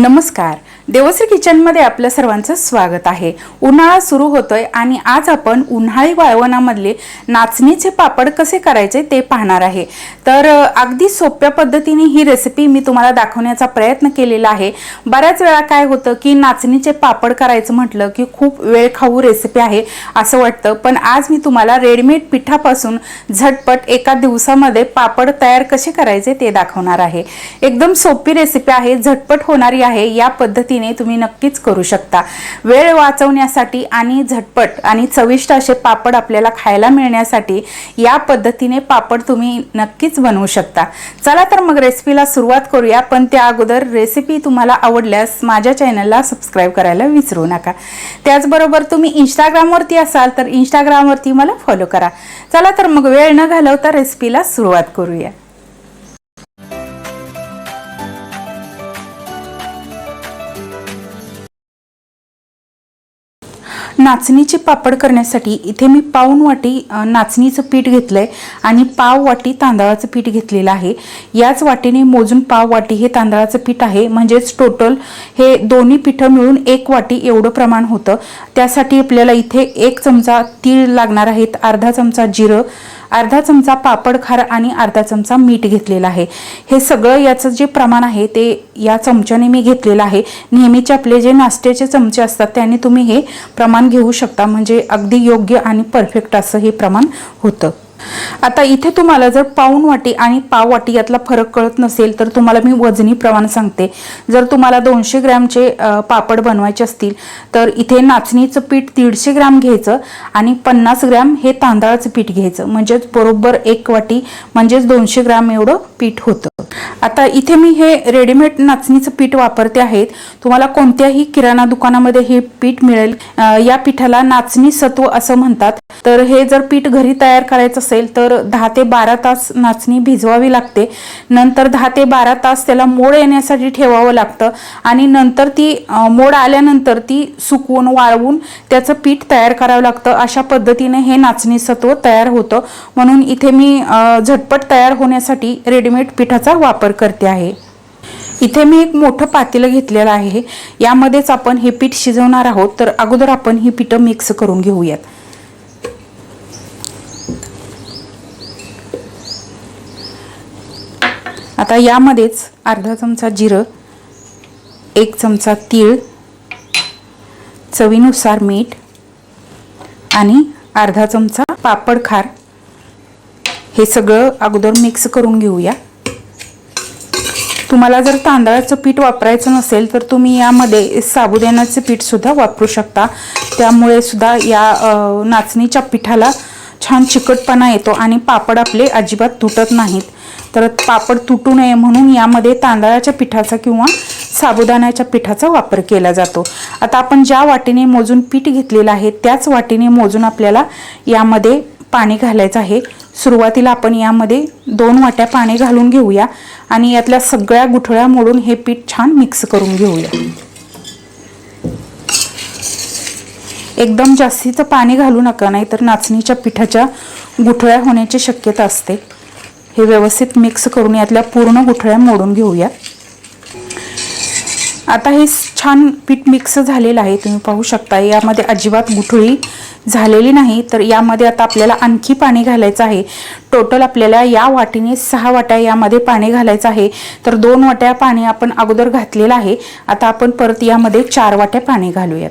नमस्कार. देवश्री किचनमध्ये आपलं सर्वांचं स्वागत आहे. उन्हाळा सुरू होतोय आणि आज आपण उन्हाळी वाळवणामधले नाचणीचे पापड कसे करायचे ते पाहणार आहे. तर अगदी सोप्या पद्धतीने ही रेसिपी मी तुम्हाला दाखवण्याचा प्रयत्न केलेला आहे. बऱ्याच वेळा काय होतं की नाचणीचे पापड करायचं म्हटलं की खूप वेळ खाऊ रेसिपी आहे असं वाटतं. पण आज मी तुम्हाला रेडीमेड पिठापासून झटपट एका दिवसामध्ये पापड तयार कसे करायचे ते दाखवणार आहे. एकदम सोपी रेसिपी आहे झटपट होणारी आहे. या पद्धतीने तुम्ही नक्कीच करू शकता. वेळ वाचवण्यासाठी आणि झटपट आणि चविष्ट असे पापड आपल्याला खायला मिळण्यासाठी या पद्धतीने पापड तुम्ही नक्कीच बनवू शकता. चला तर मग रेसिपीला सुरुवात करूया पण त्या अगोदर रेसिपी तुम्हाला आवडल्यास माझ्या चॅनलला सबस्क्राईब करायला विसरू नका. त्याचबरोबर तुम्ही इंस्टाग्रामवरती असाल तर इंस्टाग्रामवरती मला फॉलो करा. चला तर मग वेळ न घालवता रेसिपीला सुरुवात करूया. नाचणीचे पापड करण्यासाठी इथे मी पाऊन वाटी नाचणीचं पीठ घेतलं आहे आणि पाव वाटी तांदळाचं पीठ घेतलेलं आहे. याच वाटीने मोजून पाव वाटी हे तांदळाचं पीठ आहे. म्हणजेच टोटल हे दोन्ही पिठं मिळून एक वाटी एवढं प्रमाण होतं. त्यासाठी आपल्याला इथे एक चमचा तीळ लागणार आहेत अर्धा चमचा जिरं अर्धा चमचा पापड खार आणि अर्धा चमचा मीठ घेतलेलं आहे. हे सगळं याचं जे प्रमाण आहे ते या चमच्याने मी घेतलेलं आहे. नेहमीचे आपले जे नाश्त्याचे चमचे असतात त्याने तुम्ही हे प्रमाण घेऊ शकता. म्हणजे अगदी योग्य आणि परफेक्ट असं हे प्रमाण होतं. आता इथे तुम्हाला जर पाऊण वाटी आणि पाव वाटी यातला फरक कळत नसेल तर तुम्हाला मी वजनी प्रमाण सांगते. जर तुम्हाला दोनशे ग्रॅमचे पापड बनवायचे असतील तर इथे नाचणीचं पीठ दीडशे ग्रॅम घ्यायचं आणि पन्नास ग्रॅम हे तांदळाचं पीठ घ्यायचं. म्हणजेच बरोबर एक वाटी म्हणजेच दोनशे ग्रॅम एवढं पीठ होतं. आता इथे मी हे रेडीमेड नाचणीचं पीठ वापरते आहेत. तुम्हाला कोणत्याही किराणा दुकानामध्ये हे पीठ मिळेल. या पिठाला नाचणी सत्व असं म्हणतात. तर हे जर पीठ घरी तयार करायचं असेल तर दहा ते बारा तास नाचणी भिजवावी लागते. नंतर दहा ते बारा तास त्याला मोड येण्यासाठी ठेवावं लागतं आणि नंतर ती मोड आल्यानंतर ती सुकवून वाळवून त्याचं पीठ तयार करावं लागतं. अशा पद्धतीने हे नाचणी सत्व तयार होतं. म्हणून इथे मी झटपट तयार होण्यासाठी रेडीमेड पिठाचा वापर करते आहे. इथे मी एक मोठं पातेलं घेतलेलं आहे. यामध्येच आपण हे पीठ शिजवणार आहोत. तर अगोदर आपण ही पिठं मिक्स करून घेऊयात. आता यामध्येच अर्धा चमचा जिरं एक चमचा तीळ चवीनुसार मीठ आणि अर्धा चमचा पापड खार. हे सगळं अगोदर मिक्स करून घेऊया. तुम्हाला जर तांदळाचं पीठ वापरायचं नसेल तर तुम्ही यामध्ये साबुदाण्याचं पीठसुद्धा वापरू शकता. त्यामुळे सुद्धा या नाचणीच्या पिठाला छान चिकटपणा येतो आणि पापड आपले अजिबात तुटत नाहीत. तर पापड तुटू नये म्हणून यामध्ये तांदळाच्या पिठाचा किंवा साबुदाण्याच्या पिठाचा वापर केला जातो. आता आपण ज्या वाटीने मोजून पीठ घेतलेलं आहे त्याच वाटीने मोजून आपल्याला यामध्ये पाणी घालायचं आहे. सुरुवातीला आपण यामध्ये दोन वाट्या पाणी घालून घेऊया आणि यातल्या सगळ्या गुठळ्या मोडून हे पीठ छान मिक्स करून घेऊया. एकदम जास्तीचं पाणी घालू नका नाहीतर नाचणीच्या पिठाच्या गुठळ्या होण्याची शक्यता असते. हे व्यवस्थित मिक्स करून यातल्या पूर्ण गुठळ्या मोडून घेऊया. आता हे छान पीठ मिक्स झालेलं आहे तुम्ही पाहू शकता. यामध्ये अजिबात गुठळी झालेली नाही तर यामध्ये आता आपल्याला आणखी पाणी घालायचं आहे. टोटल आपल्याला या वाटीने सहा वाट्या यामध्ये पाणी घालायचं आहे. तर दोन वाट्या पाणी आपण अगोदर घातलेलं आहे. आता आपण परत यामध्ये चार वाट्या पाणी घालूयात.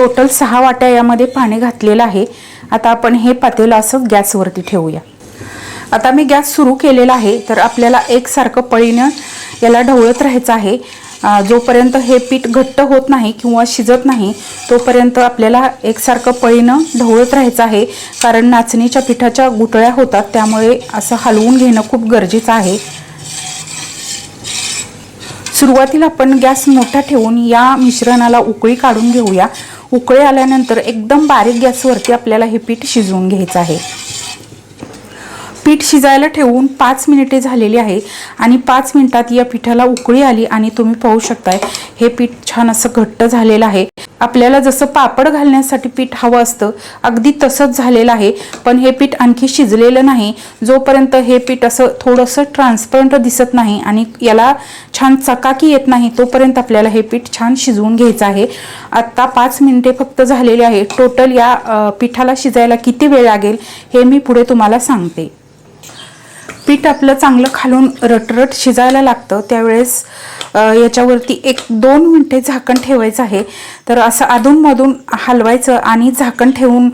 टोटल सहा वाट्या यामध्ये पाणी घातलेलं आहे. आता आपण हे पातेलं असं गॅसवरती ठेवूया. आता मी गॅस सुरू केलेला आहे तर आपल्याला एकसारखं पळीनं याला ढवळत राहायचं आहे. जोपर्यंत हे पीठ घट्ट होत नाही किंवा शिजत नाही तोपर्यंत आपल्याला एकसारखं पळीनं ढवळत राहायचं आहे. कारण नाचणीच्या पिठाच्या गुटळ्या होतात त्यामुळे असं हलवून घेणं खूप गरजेचं आहे. सुरुवातीला आपण गॅस मोठा ठेवून या मिश्रणाला उकळी काढून घेऊया. उकळे आल्यानंतर एकदम बारीक गॅसवरती आपल्याला हे पीठ शिजवून घ्यायचं आहे. पीठ शिजायला ठेवून पाच मिनिटे झालेली आहे आणि पाच मिनिटात या पिठाला उकळी आली आणि तुम्ही पाहू शकताय हे पीठ छान असं घट्ट झालेलं आहे. आपल्याला जसं पापड घालण्यासाठी पीठ हवं असतं अगदी तसंच झालेलं आहे पण हे पीठ आणखी शिजलेलं नाही. जोपर्यंत हे पीठ असं थोडंसं ट्रान्सपरंट दिसत नाही आणि याला छान चकाकी येत नाही तोपर्यंत आपल्याला हे पीठ छान शिजवून घ्यायचं आहे. आत्ता पाच मिनिटे फक्त झालेले आहे. टोटल या पिठाला शिजायला किती वेळ लागेल हे मी पुढे तुम्हाला सांगते. पीठ आपलं चांगलं खालून रटरट शिजायला लागतं. त्यावेळेस याच्यावरती एक दोन मिनटे झाकण ठेवायचं आहे. तर असं अधूनमधून हलवायचं आणि झाकण ठेवून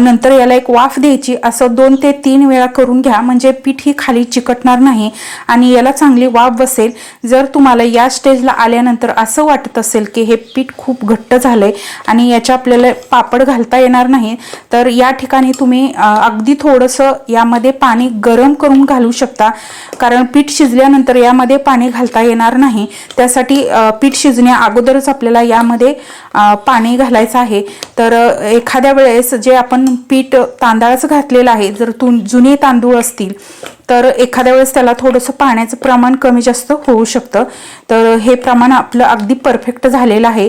नंतर याला एक वाफ द्यायची. असं दोन ते तीन वेळा करून घ्या म्हणजे पीठ ही खाली चिकटणार नाही आणि याला चांगली वाफ बसेल. जर तुम्हाला या स्टेजला आल्यानंतर असं वाटत असेल की हे पीठ खूप घट्ट झालंय आणि याच्या आपल्याला पापड घालता येणार नाही तर या ठिकाणी तुम्ही अगदी थोडंसं यामध्ये पाणी गरम करून घालू शकता. कारण पीठ शिजल्यानंतर यामध्ये पाणी घालता येणार नाही. त्यासाठी पीठ शिजण्या अगोदरच आपल्याला यामध्ये पाणी घालायचं आहे. तर एखाद्या वेळेस जे आपण पीठ तांदळाचं घातलेलं आहे जर तु जुने तांदूळ असतील तर एखाद्या वेळेस त्याला थोडंसं पाण्याचं प्रमाण कमी जास्त होऊ शकतं. तर हे प्रमाण आपलं अगदी परफेक्ट झालेलं आहे.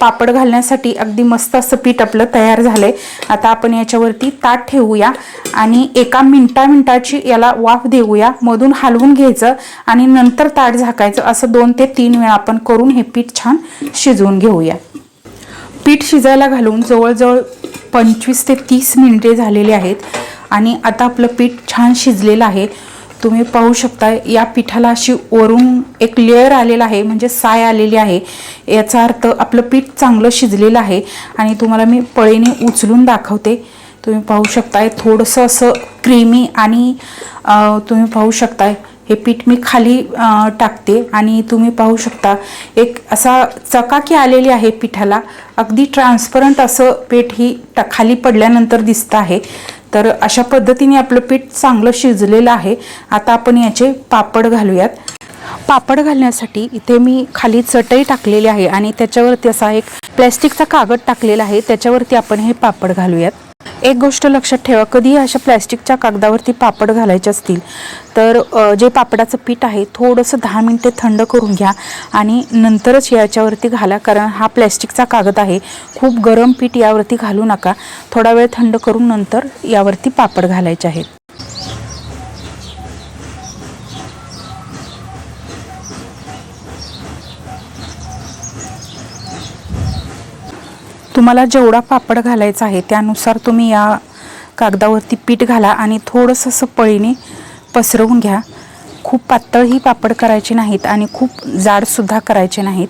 पापड घालण्यासाठी अगदी मस्त असं पीठ आपलं तयार झालं आहे आता आपण याच्यावरती ताट ठेवूया आणि एका मिनटा मिनटाची याला वाफ देऊया. मधून हलवून घ्यायचं आणि नंतर ताट झाकायचं. असं दोन ते तीन वेळा आपण करून हे पीठ छान शिजवून घेऊया. पीठ शिजायला घालून जवळजवळ पंचवीस ते तीस मिनिटे झालेली आहेत. आणि आता आपलं पीठ छान शिजलेलं आहे. तुम्ही पाहू शकता या पिठाला अशी वरून एक लेअर आलेला आहे म्हणजे साय आलेली आहे. याचा अर्थ आपलं पीठ चांगलं शिजलेलं आहे आणि तुम्हाला मी पळीने उचलून दाखवते. तुम्ही पाहू शकताय थोडंसं असं क्रीमी आणि तुम्ही पाहू शकताय हे पीठ मी खाली टाकते. आणि तुम्ही पाहू शकता एक असा चकाकी आलेली आहे पिठाला. अगदी ट्रान्सपरंट असं पीठ ही खाली पडल्यानंतर दिसतं आहे. तर अशा पद्धतीने आपलं पीठ चांगलं शिजलेलं आहे. आता आपण याचे पापड घालूयात. पापड घालण्यासाठी इथे मी खाली चटई टाकलेली आहे आणि त्याच्यावरती असा एक प्लॅस्टिकचा कागद टाकलेला आहे. त्याच्यावरती आपण हे पापड घालूयात. एक गोष्ट लक्षात ठेवा कधी अशा प्लॅस्टिकच्या कागदावरती पापड घालायचे असतील तर जे पापडाचं पीठ आहे थोडंसं दहा मिनटे थंड करून घ्या आणि नंतरच याच्यावरती घाला कारण हा प्लॅस्टिकचा कागद आहे. खूप गरम पीठ यावरती घालू नका. थोडा वेळ थंड करून नंतर यावरती पापड घालायचे आहेत. तुम्हाला जेवढा पापड घालायचा आहे त्यानुसार तुम्ही या कागदावरती पीठ घाला आणि थोडंसं असं पळीने पसरवून घ्या. खूप पातळही पापड करायचे नाहीत आणि खूप जाडसुद्धा करायचे नाहीत.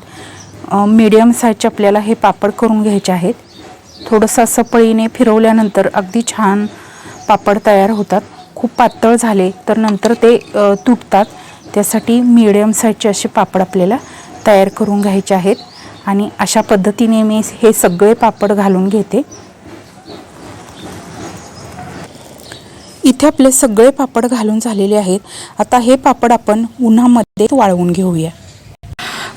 मीडियम साईजचे आपल्याला हे पापड करून घ्यायचे आहेत. थोडंसं असं पळीने फिरवल्यानंतर अगदी छान पापड तयार होतात. खूप पातळ झाले तर नंतर ते तुटतात. त्यासाठी मीडियम साईजचे असे पापड आपल्याला तयार करून घ्यायचे आहेत. आणि अशा पद्धतीने मी हे सगळे पापड घालून घेते. इथे आपले सगळे पापड घालून झालेले आहेत. आता हे पापड आपण उन्हामध्ये वाळवून घेऊया.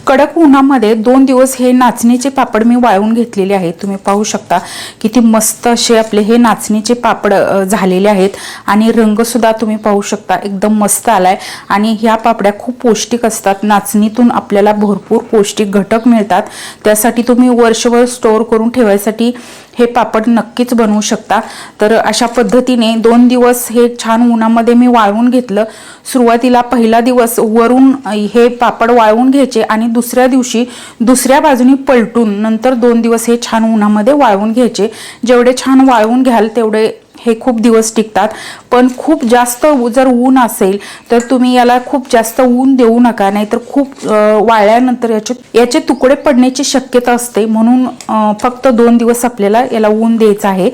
कडक उन्हामध्ये दोन दिवस हे नाचणीचे पापड मी वाळवून घेतलेले आहेत. तुम्ही पाहू शकता किती मस्त असे आपले हे नाचणीचे पापड झालेले आहेत. आणि रंगसुद्धा तुम्ही पाहू शकता एकदम मस्त आलाय. आणि ह्या पापड्या खूप पौष्टिक असतात. नाचणीतून आपल्याला भरपूर पौष्टिक घटक मिळतात. त्यासाठी तुम्ही वर्षभर स्टोअर करून ठेवायसाठी हे पापड नक्कीच बनवू शकता. तर अशा पद्धतीने दोन दिवस हे छान उन्हामध्ये मी वाळवून घेतलं. सुरुवातीला पहिला दिवस वरून हे पापड वाळवून घ्यायचे आणि दुसऱ्या दिवशी दुसऱ्या बाजूनी पलटून नंतर दोन दिवस हे छान उन्हामध्ये वाळवून घ्यायचे. जेवढे छान वाळवून घ्याल तेवढे हे खूप दिवस टिकतात. पण खूप जास्त उ- जर ऊन असेल तर तुम्ही याला खूप जास्त ऊन देऊ नका. नाहीतर खूप वाळल्यानंतर याचे याचे तुकडे पडण्याची शक्यता असते. म्हणून फक्त दोन दिवस आपल्याला याला ऊन द्यायचं आहे.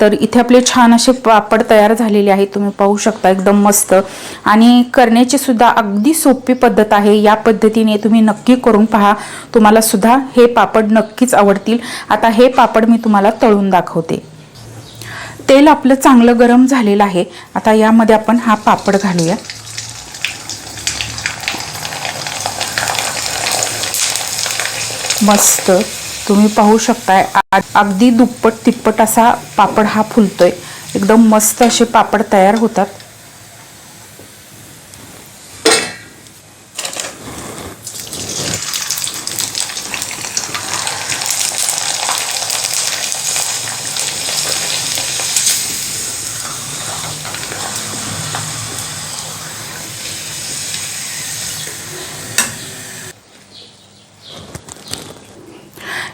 तर इथे आपले छान असे पापड तयार झालेले आहेत. तुम्ही पाहू शकता एकदम मस्त. आणि करण्याची सुद्धा अगदी सोपी पद्धत आहे. या पद्धतीने तुम्ही नक्की करून पहा. तुम्हाला सुद्धा हे पापड नक्कीच आवडतील. आता हे पापड मी तुम्हाला तळून दाखवते. तेल आपलं चांगलं गरम झालेलं आहे. आता यामध्ये आपण हा पापड घालूया. मस्त. तुम्ही पाहू शकताय आ- अगदी दुप्पट तिप्पट असा पापड हा फुलतोय. एकदम मस्त असे पापड तयार होतात.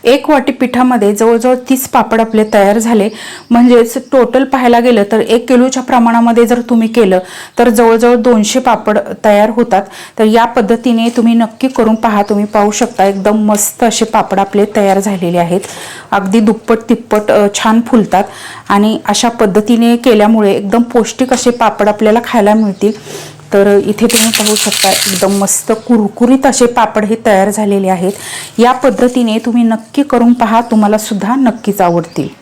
एक वाटी पिठामध्ये जवळजवळ तीस पापड आपले तयार झाले. म्हणजेच टोटल पाहायला गेलं तर एक किलोच्या प्रमाणामध्ये जर तुम्ही केलं तर जवळजवळ दोनशे पापड तयार होतात. तर या पद्धतीने तुम्ही नक्की करून पहा तुम्ही पाहू शकता एकदम मस्त असे पापड आपले तयार झालेले आहेत. अगदी दुप्पट तिप्पट छान फुलतात. आणि अशा पद्धतीने केल्यामुळे एकदम पौष्टिक असे पापड आपल्याला खायला मिळतील. तर इथे तुम्ही पाहू शकता एकदम मस्त कुरकुरीत असे पापड हे तयार झालेले आहेत. या पद्धतीने तुम्ही नक्की करून पहा तुम्हाला सुद्धा नक्कीच आवडतील.